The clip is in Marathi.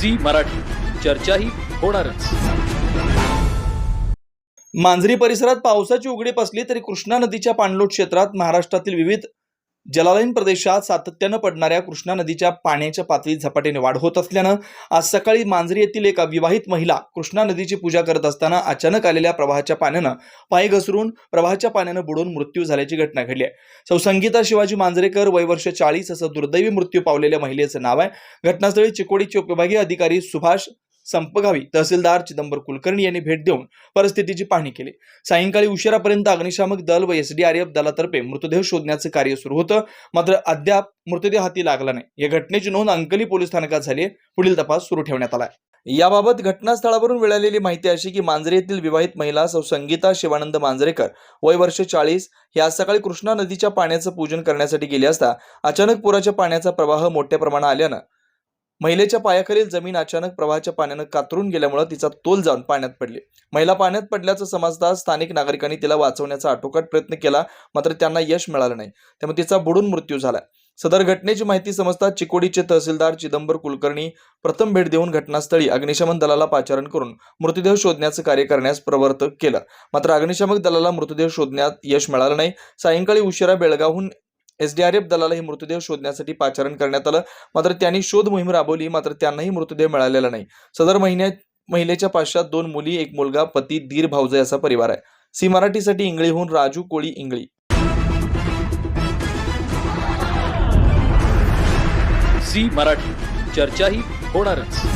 झी मराठी. चर्चाही होणारच. मांजरी परिसरात पावसाची उघडीप असली तरी कृष्णा नदीच्या पाणलोट क्षेत्रात महाराष्ट्रातील विविध जलालयीन प्रदेशात सातत्यानं पडणाऱ्या कृष्णा नदीच्या पाण्याच्या पातळीत झपाट्याने वाढ होत असल्यानं आज सकाळी मांजरी येथील एका विवाहित महिला कृष्णा नदीची पूजा करत असताना अचानक आलेल्या प्रवाहाच्या पाण्यानं पाय घसरून प्रवाहाच्या पाण्यानं बुडून मृत्यू झाल्याची घटना घडली आहे. सौ संगीता शिवाजी मांजरेकर वय वर्ष चाळीस असं दुर्दैवी मृत्यू पावलेल्या महिलेचं नाव आहे. घटनास्थळी चिकोडीचे उपविभागीय अधिकारी सुभाष संपगावी. तहसीलदार चिदंबर कुलकर्णी यांनी भेट देऊन परिस्थितीची पाहणी केली. सायंकाळी उशिरापर्यंत अग्निशामक दल व एसडीआरएफ दलातर्फे मृतदेह शोधण्याचं कार्य सुरू होतं. मात्र अद्याप मृतदेह हाती लागला नाही. या घटनेची नोंद अंकली पोलीस स्थानकात झाली पुढील तपास सुरू ठेवण्यात आला याबाबत घटनास्थळावरून मिळालेली माहिती अशी की मांजरे येथील विवाहित महिला सौ संगीता शिवानंद मांजरेकर वय वर्ष चाळीस ही आज सकाळी कृष्णा नदीच्या पाण्याचं पूजन करण्यासाठी गेली असता अचानक पुराच्या पाण्याचा प्रवाह मोठ्या प्रमाणात आल्यानं महिलेच्या पायाखालील जमीन अचानक प्रवाहाच्या पाण्यानं कातरून गेल्यामुळे तिचा तोल जाऊन पाण्यात पडली. महिला पाण्यात पडल्याचं समजता स्थानिक नागरिकांनी तिला वाचवण्याचा आटोकाट प्रयत्न केला मात्र त्यांना यश मिळालं नाही. त्यामुळे तिचा बुडून मृत्यू झाला. सदर घटनेची माहिती समजता चिकोडीचे तहसीलदार चिदंबर कुलकर्णी प्रथम भेट देऊन घटनास्थळी अग्निशमन दलाला पाचारण करून मृतदेह शोधण्याचं कार्य करण्यास प्रवर्तक केलं. मात्र अग्निशमक दलाला मृतदेह शोधण्यात यश मिळालं नाही. सायंकाळी उशिरा बेळगावहून एसडीआरएफ दलाला हे मृतदेह शोधण्यासाठी पाचारण करण्यात आलं. मात्र त्यांनी शोध मोहीम राबवली मात्र त्यांनाही मृतदेह मिळालेला नाही. सदर महिन्यात महिलेच्या पाश्चात दोन मुली एक मुलगा पती दीर भाऊजे असा परिवार आहे. सी मराठीसाठी इंगळीहून राजू कोळी इंगळी. सी मराठी चर्चाही होणारच.